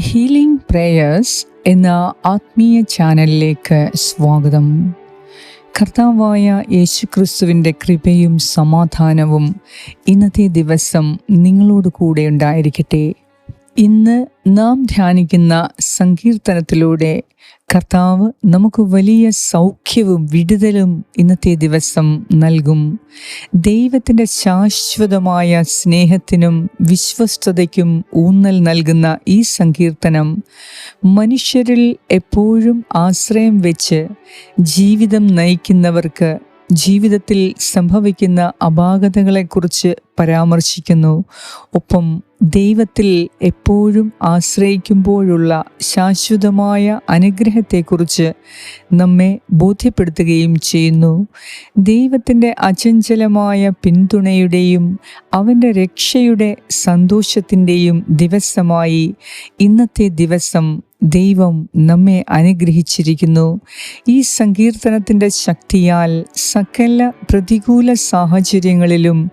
Healing prayers എന്ന ആത്മീയ ചാനലിലേക്ക് സ്വാഗതം. കർത്താവായ യേശുക്രിസ്തുവിന്റെ കൃപയും സമാധാനവും ഇന്നത്തെ ദിവസം നിങ്ങളോട് കൂടെ ഉണ്ടായിരിക്കട്ടെ. ഇന്ന് നാം ധ്യാനിക്കുന്ന സങ്കീർത്തനത്തിലൂടെ കർത്താവ് നമുക്ക് വലിയ സൗഖ്യവും വിടുതലും ഇന്നത്തെ ദിവസം നൽകും. ദൈവത്തിന്റെ ശാശ്വതമായ സ്നേഹത്തിനും വിശ്വസ്തതയ്ക്കും ഊന്നൽ നൽകുന്ന ഈ സങ്കീർത്തനം മനുഷ്യരിൽ എപ്പോഴും ആശ്രയം വെച്ച് ജീവിതം നയിക്കുന്നവർക്ക് ജീവിതത്തിൽ സംഭവിക്കുന്ന അപാകതകളെക്കുറിച്ച് പരാമർശിക്കുന്നു. ഒപ്പം ദൈവത്തിൽ എപ്പോഴും ആശ്രയിക്കുമ്പോഴുള്ള ശാശ്വതമായ അനുഗ്രഹത്തെക്കുറിച്ച് നമ്മെ ബോധ്യപ്പെടുത്തുകയും ചെയ്യുന്നു. ദൈവത്തിന്റെ അചഞ്ചലമായ പിന്തുണയുടെയും അവന്റെ രക്ഷയുടെ സന്തോഷത്തിന്റെയും ദിവസമായി. ഇന്നത്തെ ദിവസം ദൈവം നമ്മെ അനുഗ്രഹിച്ചിരിക്കുന്നു. ഈ സങ്കീർത്തനത്തിന്റെ ശക്തിയാൽ സകല പ്രതികൂല സാഹചര്യങ്ങളിലും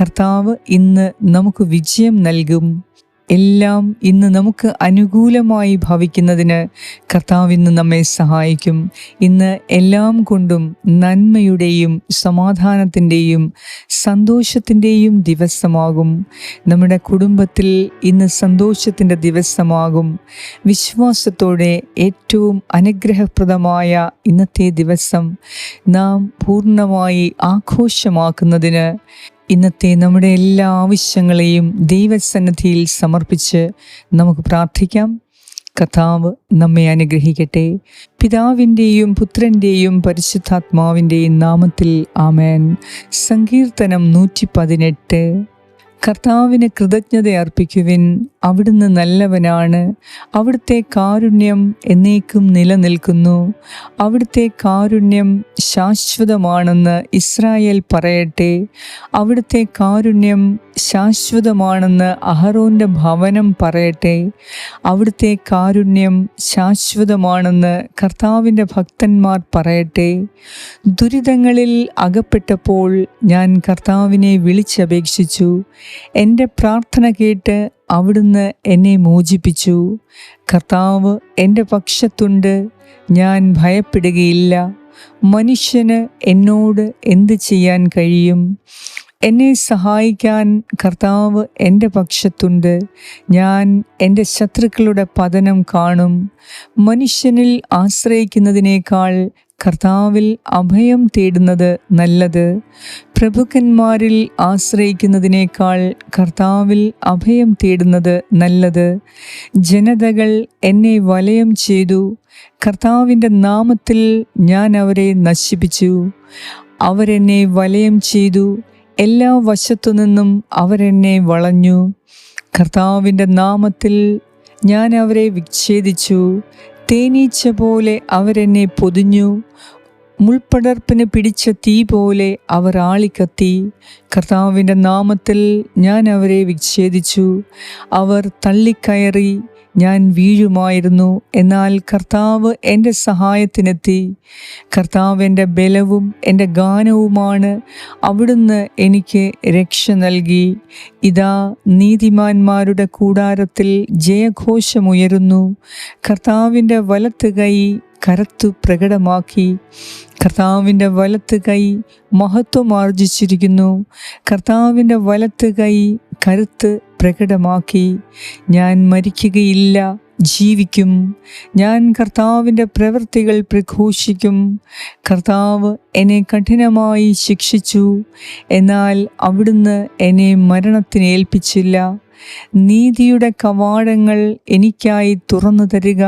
കർത്താവ് ഇന്ന് നമുക്ക് വിജയം നൽകും. എല്ലാം ഇന്ന് നമുക്ക് അനുകൂലമായി ഭവിക്കുന്നതിന് കർത്താവ് ഇന്ന് നമ്മെ സഹായിക്കും. ഇന്ന് എല്ലാം കൊണ്ടും നന്മയുടെയും സമാധാനത്തിന്റെയും സന്തോഷത്തിന്റെയും ദിവസമാകും. നമ്മുടെ കുടുംബത്തിൽ ഇന്ന് സന്തോഷത്തിന്റെ ദിവസമാകും. വിശ്വാസത്തോടെ ഏറ്റവും അനുഗ്രഹപ്രദമായ ഇന്നത്തെ ദിവസം നാം പൂർണമായി ആഘോഷമാക്കുന്നതിന് ഇന്നത്തെ നമ്മുടെ എല്ലാ ആവശ്യങ്ങളെയും ദൈവസന്നദ്ധിയിൽ സമർപ്പിച്ച് നമുക്ക് പ്രാർത്ഥിക്കാം. കഥാവ് നമ്മെ അനുഗ്രഹിക്കട്ടെ. പിതാവിന്റെയും പുത്രന്റെയും പരിശുദ്ധാത്മാവിന്റെയും നാമത്തിൽ ആമേൻ. സങ്കീർത്തനം നൂറ്റി പതിനെട്ട് കർത്താവിന് കൃതജ്ഞത അർപ്പിക്കുവിൻ അവിടുന്ന് നല്ലവനാണ്. അവിടുത്തെ കാരുണ്യം എന്നേക്കും നിലനിൽക്കുന്നു. അവിടുത്തെ കാരുണ്യം ശാശ്വതമാണെന്ന് ഇസ്രായേൽ പറയട്ടെ. അവിടുത്തെ കാരുണ്യം ശാശ്വതമാണെന്ന് അഹറോന്റെ ഭവനം പറയട്ടെ. അവിടുത്തെ കാരുണ്യം ശാശ്വതമാണെന്ന് കർത്താവിന്റെ ഭക്തന്മാർ പറയട്ടെ. ദുരിതങ്ങളിൽ അകപ്പെട്ടപ്പോൾ ഞാൻ കർത്താവിനെ വിളിച്ചപേക്ഷിച്ചു. എന്റെ പ്രാർത്ഥന കേട്ട് അവിടുന്ന് എന്നെ മോചിപ്പിച്ചു. കർത്താവ് എന്റെ പക്ഷത്തുണ്ട് ഞാൻ ഭയപ്പെടുകയില്ല. മനുഷ്യന് എന്നോട് എന്ത് ചെയ്യാൻ കഴിയും? എന്നെ സഹായിക്കാൻ കർത്താവ് എന്റെ പക്ഷത്തുണ്ട്. ഞാൻ എന്റെ ശത്രുക്കളുടെ പതനം കാണും. മനുഷ്യനിൽ ആശ്രയിക്കുന്നതിനേക്കാൾ കർത്താവിൽ അഭയം തേടുന്നത് നല്ലത്. പ്രഭുക്കന്മാരിൽ ആശ്രയിക്കുന്നതിനേക്കാൾ കർത്താവിൽ അഭയം തേടുന്നത് നല്ലത്. ജനതകൾ എന്നെ വലയം ചെയ്തു. കർത്താവിന്റെ നാമത്തിൽ ഞാൻ അവരെ നശിപ്പിച്ചു. അവരെന്നെ വലയം ചെയ്തു. എല്ലാ വശത്തു നിന്നും അവരെന്നെ വളഞ്ഞു. കർത്താവിന്റെ നാമത്തിൽ ഞാൻ അവരെ വിച്ഛേദിച്ചു. തേനീച്ച പോലെ അവരെന്നെ പൊതിഞ്ഞു. മുൾപ്പടർപ്പിന് പിടിച്ച തീ പോലെ അവർ ആളിക്കത്തി. കർത്താവിന്റെ നാമത്തിൽ ഞാൻ അവരെ വിച്ഛേദിച്ചു. അവർ തള്ളിക്കയറി. ഞാൻ വീഴുമായിരുന്നു. എന്നാൽ കർത്താവ് എന്റെ സഹായത്തിനെത്തി. കർത്താവ് എന്റെ ബലവും എന്റെ ഗാനവുമാണ് അവിടുന്ന് എനിക്ക് രക്ഷ നൽകി. ഇതാ നീതിമാന്മാരുടെ കൂടാരത്തിൽ ജയഘോഷമുയരുന്നു. കർത്താവിന്റെ വലത്ത് കൈ കരത്തു പ്രകടമാക്കി. കർത്താവിന്റെ വലത്ത് കൈ മഹത്വം ആർജിച്ചിരിക്കുന്നു. കർത്താവിന്റെ വലത്ത് കൈ കരുത്ത് പ്രകടമാക്കി. ഞാൻ മരിക്കുകയില്ല ജീവിക്കും. ഞാൻ കർത്താവിന്റെ പ്രവൃത്തികൾ പ്രഘോഷിക്കും. കർത്താവ് എന്നെ കഠിനമായി ശിക്ഷിച്ചു. എന്നാൽ അവിടുന്ന് എന്നെ മരണത്തിന് ഏൽപ്പിച്ചില്ല. നീതിയുടെ കവാടങ്ങൾ എനിക്കായി തുറന്നു തരിക.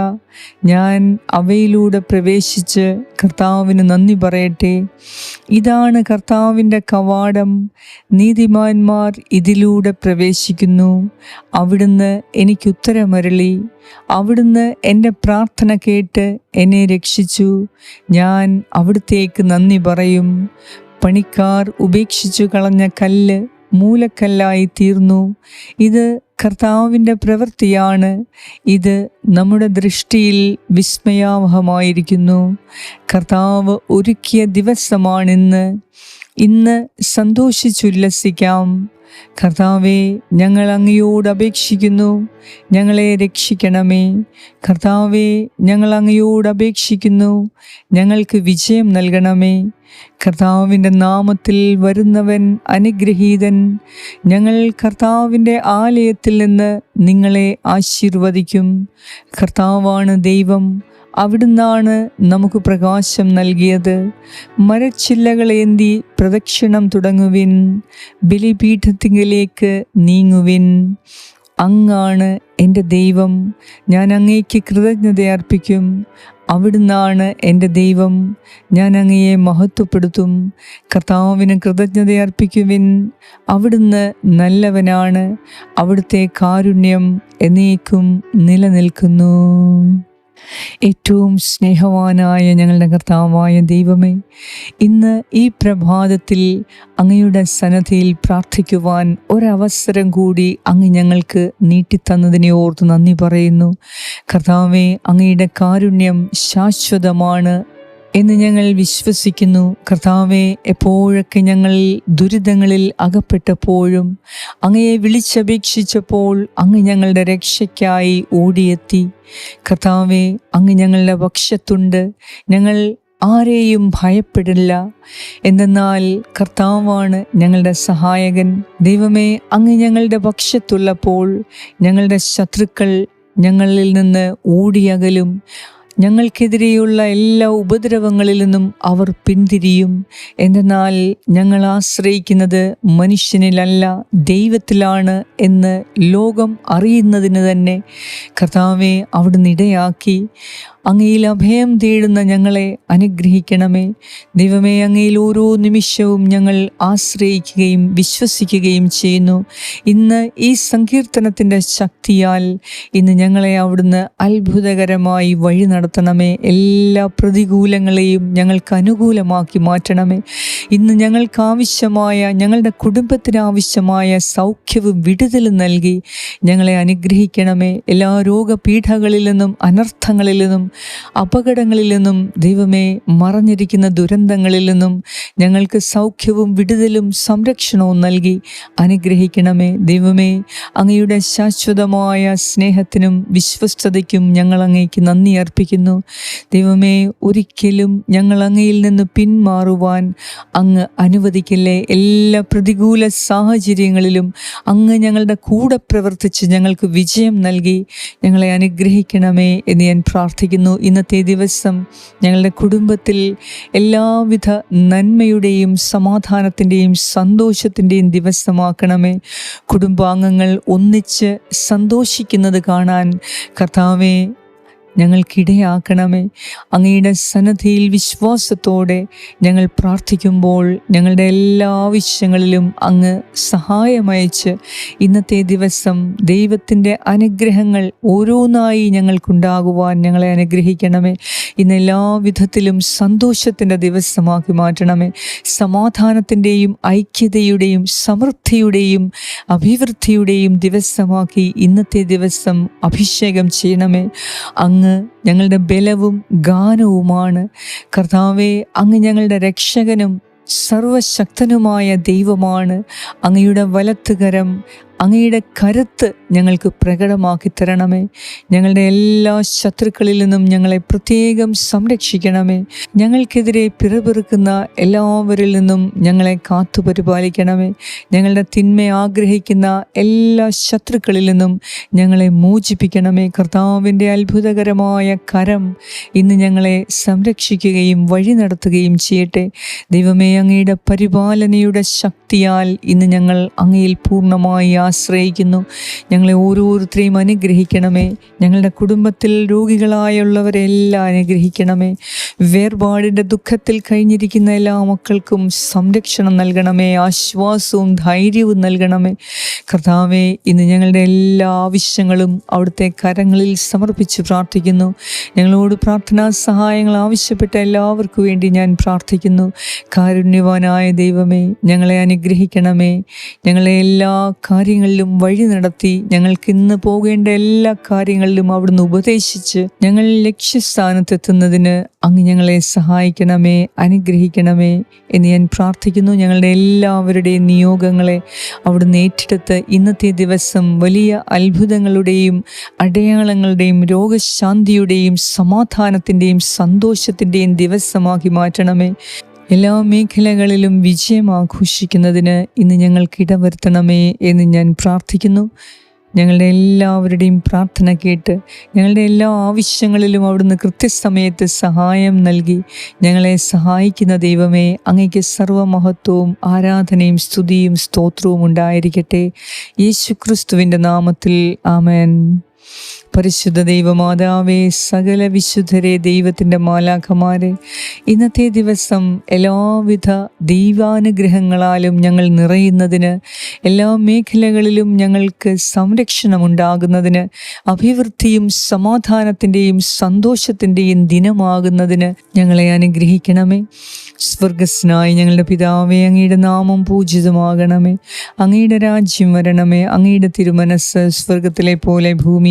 ഞാൻ അവയിലൂടെ പ്രവേശിച്ച് കർത്താവിന് നന്ദി പറയട്ടെ. ഇതാണ് കർത്താവിന്റെ കവാടം. നീതിമാന്മാർ ഇതിലൂടെ പ്രവേശിക്കുന്നു. അവിടുന്ന് എനിക്ക് ഉത്തരമരളി. അവിടുന്ന് എന്റെ പ്രാർത്ഥന കേട്ട് എന്നെ രക്ഷിച്ചു. ഞാൻ അവിടുത്തേക്ക് നന്ദി പറയും. പണിക്കാർ ഉപേക്ഷിച്ചു കളഞ്ഞ കല്ല് മൂലക്കല്ലായി തീർന്നു ഇത് കർത്താവിന്റെ പ്രവൃത്തിയാണ്. ഇത് നമ്മുടെ ദൃഷ്ടിയിൽ വിസ്മയാവഹമായിരിക്കുന്നു. കർത്താവ് ഒരുക്കിയ ദിവസമാണിന്ന്. ഇന്ന് സന്തോഷിച്ചുല്ലസിക്കാം. കർത്താവെ ഞങ്ങൾ അങ്ങയോട് അപേക്ഷിക്കുന്നു. ഞങ്ങളെ രക്ഷിക്കണമേ. കർത്താവെ ഞങ്ങൾ അങ്ങയോട് അപേക്ഷിക്കുന്നു. ഞങ്ങൾക്ക് വിജയം നൽകണമേ. കർത്താവിന്റെ നാമത്തിൽ വരുന്നവൻ അനുഗ്രഹീതൻ. ഞങ്ങൾ കർത്താവിന്റെ ആലയത്തിൽ നിന്ന് നിങ്ങളെ ആശീർവദിക്കും. കർത്താവാണ് ദൈവം. അവിടുന്നാണ് നമുക്ക് പ്രകാശം നൽകിയത്. മരച്ചില്ലകളേന്തി പ്രദക്ഷിണം തുടങ്ങുവിൻ. ബലിപീഠത്തിങ്കിലേക്ക് നീങ്ങുവിൻ. അങ്ങാണ് എന്റെ ദൈവം. ഞാൻ അങ്ങേക്ക് കൃതജ്ഞത അർപ്പിക്കും. അവിടുന്നാണ് എന്റെ ദൈവം. ഞാൻ അങ്ങയെ മഹത്വപ്പെടുത്തും. കർത്താവിന് കൃതജ്ഞത അർപ്പിക്കുവിൻ. അവിടുന്ന് നല്ലവനാണ്. അവിടുത്തെ കാരുണ്യം എന്നേക്കും നിലനിൽക്കുന്നു. ഏറ്റവും സ്നേഹവാനായ ഞങ്ങളുടെ കർത്താവായ ദൈവമേ ഇന്ന് ഈ പ്രഭാതത്തിൽ അങ്ങയുടെ സന്നദ്ധയിൽ പ്രാർത്ഥിക്കുവാൻ ഒരവസരം കൂടി അങ്ങ് ഞങ്ങൾക്ക് നീട്ടിത്തന്നതിനെ ഓർത്ത് നന്ദി പറയുന്നു. കർത്താവേ അങ്ങയുടെ കാരുണ്യം ശാശ്വതമാണ്. എന്ന് ഞങ്ങൾ വിശ്വസിക്കുന്നു. കർത്താവെ എപ്പോഴൊക്കെ ഞങ്ങൾ ദുരിതങ്ങളിൽ അകപ്പെട്ടപ്പോഴും അങ്ങയെ വിളിച്ചപേക്ഷിച്ചപ്പോൾ അങ്ങ് ഞങ്ങളുടെ രക്ഷയ്ക്കായി ഓടിയെത്തി. കർത്താവെ അങ്ങ് ഞങ്ങളുടെ പക്ഷത്തുണ്ട്. ഞങ്ങൾ ആരെയും ഭയപ്പെടില്ല. എന്തെന്നാൽ കർത്താവാണ് ഞങ്ങളുടെ സഹായകൻ. ദൈവമേ അങ്ങ് ഞങ്ങളുടെ പക്ഷത്തുള്ളപ്പോൾ ഞങ്ങളുടെ ശത്രുക്കൾ ഞങ്ങളിൽ നിന്ന് ഓടിയകലും ഞങ്ങൾക്കെതിരെയുള്ള എല്ലാ ഉപദ്രവങ്ങളിൽ നിന്നും അവർ പിന്തിരിയും. എന്നാൽ ഞങ്ങൾ ആശ്രയിക്കുന്നത് മനുഷ്യനിലല്ല ദൈവത്തിലാണ് എന്ന് ലോകം അറിയുന്നതിന് തന്നെ. കർത്താവെ അവിടുന്ന് ഇടയാക്കി. അങ്ങയിൽ അഭയം തേടുന്ന ഞങ്ങളെ അനുഗ്രഹിക്കണമേ. ദൈവമേ അങ്ങയിൽ ഓരോ നിമിഷവും ഞങ്ങൾ ആശ്രയിക്കുകയും വിശ്വസിക്കുകയും ചെയ്യുന്നു. ഇന്ന് ഈ സങ്കീർത്തനത്തിന്റെ ശക്തിയാൽ ഇന്ന് ഞങ്ങളെ അവിടുന്ന് അത്ഭുതകരമായി വഴി നടത്തണമേ. എല്ലാ പ്രതികൂലങ്ങളെയും ഞങ്ങൾക്ക് അനുകൂലമാക്കി മാറ്റണമേ. ഇന്ന് ഞങ്ങൾക്ക് ആവശ്യമായ ഞങ്ങളുടെ കുടുംബത്തിന് ആവശ്യമായ സൗഖ്യവും വിടുതലും നൽകി ഞങ്ങളെ അനുഗ്രഹിക്കണമേ. എല്ലാ രോഗപീഠകളിൽ നിന്നും അനർത്ഥങ്ങളിൽ നിന്നും അപകടങ്ങളിൽ നിന്നും ദൈവമേ മറഞ്ഞിരിക്കുന്ന ദുരന്തങ്ങളിൽ നിന്നും ഞങ്ങൾക്ക് സൗഖ്യവും വിടുതലും സംരക്ഷണവും നൽകി അനുഗ്രഹിക്കണമേ. ദൈവമേ അങ്ങയുടെ ശാശ്വതമായ സ്നേഹത്തിനും വിശ്വസ്തതയ്ക്കും ഞങ്ങൾ അങ്ങേക്ക് നന്ദി അർപ്പിക്കുന്നു. ദൈവമേ ഒരിക്കലും ഞങ്ങൾ അങ്ങയിൽ നിന്ന് പിന്മാറുവാൻ അങ്ങ് അനുവദിക്കില്ലേ? എല്ലാ പ്രതികൂല സാഹചര്യങ്ങളിലും അങ്ങ് ഞങ്ങളുടെ കൂടെ പ്രവർത്തിച്ച് ഞങ്ങൾക്ക് വിജയം നൽകി ഞങ്ങളെ അനുഗ്രഹിക്കണമേ എന്ന് ഞാൻ പ്രാർത്ഥിക്കുന്നു. ഇന്നത്തെ ദിവസം ഞങ്ങളുടെ കുടുംബത്തിൽ എല്ലാവിധ നന്മയുടെയും സമാധാനത്തിന്റെയും സന്തോഷത്തിന്റെയും ദിവസമാക്കണമേ. കുടുംബാംഗങ്ങൾ ഒന്നിച്ച് സന്തോഷിക്കുന്നത് കാണാൻ കർത്താവെ ഞങ്ങൾക്കിടയാക്കണമേ. അങ്ങയുടെ സന്നദ്ധിയിൽ വിശ്വാസത്തോടെ ഞങ്ങൾ പ്രാർത്ഥിക്കുമ്പോൾ ഞങ്ങളുടെ എല്ലാ ആവശ്യങ്ങളിലും അങ്ങ് സഹായമയച്ച് ഇന്നത്തെ ദിവസം ദൈവത്തിന്റെ അനുഗ്രഹങ്ങൾ ഓരോന്നായി ഞങ്ങൾക്കുണ്ടാകുവാൻ ഞങ്ങളെ അനുഗ്രഹിക്കണമേ. ഇന്ന് എല്ലാ വിധത്തിലും സന്തോഷത്തിന്റെ ദിവസമാക്കി മാറ്റണമേ. സമാധാനത്തിന്റെയും ഐക്യതയുടെയും സമൃദ്ധിയുടെയും അഭിവൃദ്ധിയുടെയും ദിവസമാക്കി ഇന്നത്തെ ദിവസം അഭിഷേകം ചെയ്യണമേ. അങ്ങ് ഞങ്ങളുടെ ബലവും ഗാനവുമാണ്. കർത്താവെ അങ്ങ് ഞങ്ങളുടെ രക്ഷകനും സർവശക്തനുമായ ദൈവമാണ്. അങ്ങയുടെ വലത്തുകരം അങ്ങയുടെ കരുത്ത് ഞങ്ങൾക്ക് പ്രകടമാക്കി തരണമേ. ഞങ്ങളുടെ എല്ലാ ശത്രുക്കളിൽ നിന്നും ഞങ്ങളെ പ്രത്യേകം സംരക്ഷിക്കണമേ. ഞങ്ങൾക്കെതിരെ പിറപിറുക്കുന്ന എല്ലാവരിൽ നിന്നും ഞങ്ങളെ കാത്തു പരിപാലിക്കണമേ. ഞങ്ങളുടെ തിന്മ ആഗ്രഹിക്കുന്ന എല്ലാ ശത്രുക്കളിൽ നിന്നും ഞങ്ങളെ മോചിപ്പിക്കണമേ. കർത്താവിന്റെ അത്ഭുതകരമായ കരം ഇന്ന് ഞങ്ങളെ സംരക്ഷിക്കുകയും വഴി നടത്തുകയും ചെയ്യട്ടെ. ദൈവമേ അങ്ങയുടെ പരിപാലനയുടെ ശക്തിയാൽ ഇന്ന് ഞങ്ങൾ അങ്ങയിൽ പൂർണമായി ആശ്രയിക്കുന്നു. ഞങ്ങളെ ഓരോരുത്തരെയും അനുഗ്രഹിക്കണമേ. ഞങ്ങളുടെ കുടുംബത്തിൽ രോഗികളായുള്ളവരെല്ലാം അനുഗ്രഹിക്കണമേ. വേർപാടിന്റെ ദുഃഖത്തിൽ കഴിഞ്ഞിരിക്കുന്ന എല്ലാ മക്കൾക്കും സംരക്ഷണം നൽകണമേ. ആശ്വാസവും ധൈര്യവും നൽകണമേ. കർത്താവേ ഇന്ന് ഞങ്ങളുടെ എല്ലാ ആവശ്യങ്ങളും അവിടുത്തെ കരങ്ങളിൽ സമർപ്പിച്ച് പ്രാർത്ഥിക്കുന്നു. ഞങ്ങളോട് പ്രാർത്ഥനാ സഹായങ്ങൾ ആവശ്യപ്പെട്ട എല്ലാവർക്കും വേണ്ടി ഞാൻ പ്രാർത്ഥിക്കുന്നു. കാരുണ്യവാനായ ദൈവമേ ഞങ്ങളെ അനുഗ്രഹിക്കണമേ. ഞങ്ങളെ എല്ലാ കാര്യങ്ങളും കാര്യങ്ങളിലും വഴി നടത്തി ഞങ്ങൾക്ക് ഇന്ന് പോകേണ്ട എല്ലാ കാര്യങ്ങളിലും അവിടുന്ന് ഉപദേശിച്ച് ഞങ്ങൾ ലക്ഷ്യസ്ഥാനത്തെത്തുന്നതിന് അങ്ങ് ഞങ്ങളെ സഹായിക്കണമേ അനുഗ്രഹിക്കണമേ എന്ന് ഞാൻ പ്രാർത്ഥിക്കുന്നു. ഞങ്ങളുടെ എല്ലാവരുടെയും നിയോഗങ്ങളെ അവിടുന്ന് ഏറ്റെടുത്ത് ഇന്നത്തെ ദിവസം വലിയ അത്ഭുതങ്ങളുടെയും അടയാളങ്ങളുടെയും രോഗശാന്തിയുടെയും സമാധാനത്തിന്റെയും സന്തോഷത്തിന്റെയും ദിവസമാക്കി മാറ്റണമേ. എല്ലാ മേഖലകളിലും വിജയം ആഘോഷിക്കുന്നതിന് ഇന്ന് ഞങ്ങൾക്ക് ഇടവരുത്തണമേ എന്ന് ഞാൻ പ്രാർത്ഥിക്കുന്നു. ഞങ്ങളുടെ എല്ലാവരുടെയും പ്രാർത്ഥന കേട്ട് ഞങ്ങളുടെ എല്ലാ ആവശ്യങ്ങളിലും അവിടുന്ന് കൃത്യസമയത്ത് സഹായം നൽകി ഞങ്ങളെ സഹായിക്കുന്ന ദൈവമേ അങ്ങയ്ക്ക് സർവമഹത്വവും ആരാധനയും സ്തുതിയും സ്തോത്രവും ഉണ്ടായിരിക്കട്ടെ. യേശു ക്രിസ്തുവിന്റെ നാമത്തിൽ ആമേൻ. പരിശുദ്ധ ദൈവമാതാവേ സകല വിശുദ്ധരെ ദൈവത്തിന്റെ മാലാഖമാരെ ഇന്നത്തെ ദിവസം എല്ലാവിധ ദൈവാനുഗ്രഹങ്ങളാലും ഞങ്ങൾ നിറയുന്നതിന് എല്ലാ മേഖലകളിലും ഞങ്ങൾക്ക് സംരക്ഷണമുണ്ടാകുന്നതിന് അഭിവൃദ്ധിയും സമാധാനത്തിന്റെയും സന്തോഷത്തിന്റെയും ദിനമാകുന്നതിന് ഞങ്ങളെ അനുഗ്രഹിക്കണമേ. സ്വർഗസ്നായി ഞങ്ങളുടെ പിതാവേ അങ്ങയുടെ നാമം പൂജിതമാകണമേ. അങ്ങയുടെ രാജ്യം വരണമേ. അങ്ങയുടെ തിരുമനസ് സ്വർഗത്തിലെ പോലെ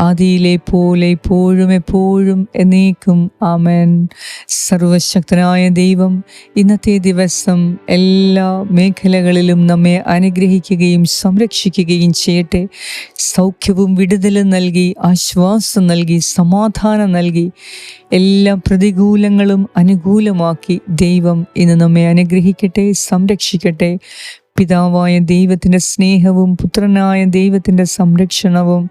ആദിയിലെ പോലെ ഇപ്പോഴും എപ്പോഴും എന്നേക്കും. ആമേൻ. സർവശക്തനായ ദൈവം ഇന്നത്തെ ദിവസം എല്ലാ മേഖലകളിലും നമ്മെ അനുഗ്രഹിക്കുകയും സംരക്ഷിക്കുകയും ചെയ്യട്ടെ. സൗഖ്യവും വിടുതലും നൽകി ആശ്വാസം നൽകി സമാധാനം നൽകി എല്ലാ പ്രതികൂലങ്ങളും അനുകൂലമാക്കി ദൈവം ഇന്ന് നമ്മെ അനുഗ്രഹിക്കട്ടെ സംരക്ഷിക്കട്ടെ. പിതാവായ ദൈവത്തിന്റെ സ്നേഹവും പുത്രനായ ദൈവത്തിന്റെ സംരക്ഷണവും